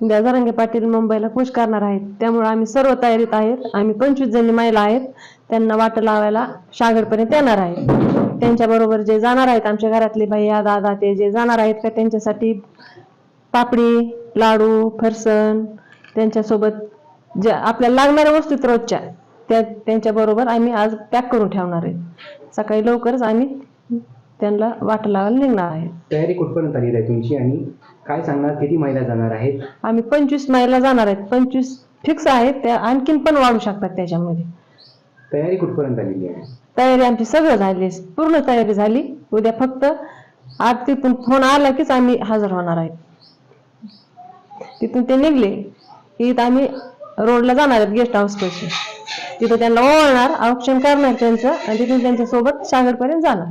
उद्या जरांगे पाटील मुंबईला खुश करणार आहेत. त्यामुळे आम्ही सर्व तयारीत आहेत. आम्ही पंचवीस जणी महिला आहेत. त्यांना वाट लावायला शागडपर्यंत येणार आहेत. त्यांच्याबरोबर जे जाणार आहेत आमच्या घरातले भैया दादा ते जे जाणार आहेत का त्यांच्यासाठी पापडी लाडू फरसन त्यांच्यासोबत जे आपल्याला लागणाऱ्या वस्तू रोजच्या त्या त्यांच्याबरोबर आम्ही आज पॅक करून ठेवणार आहे सकाळी लवकरच आम्ही त्यांना वाट लावायला निघणार आहे. तयारी कुठपर्यंत आली आहे तुमची आणि काय सांगणार किती महिला जाणार आहेत? आम्ही पंचवीस महिला जाणार आहेत. पंचवीस फिक्स आहेत त्या आणखीन पण वाढू शकतात त्याच्यामध्ये. तयारी कुठपर्यंत आलेली आहे? तयारी आमची सगळं झाली पूर्ण तयारी झाली. उद्या फक्त आरतीतून फोन आला कीच आम्ही हजर होणार आहे. तिथून ते निघले की इथं आम्ही रोडला जाणार आहेत गेस्ट हाऊस पैसे तिथं त्यांना ओळणार औक्षण करणार त्यांचं आणि तिथून त्यांच्यासोबत शागडपर्यंत जाणार.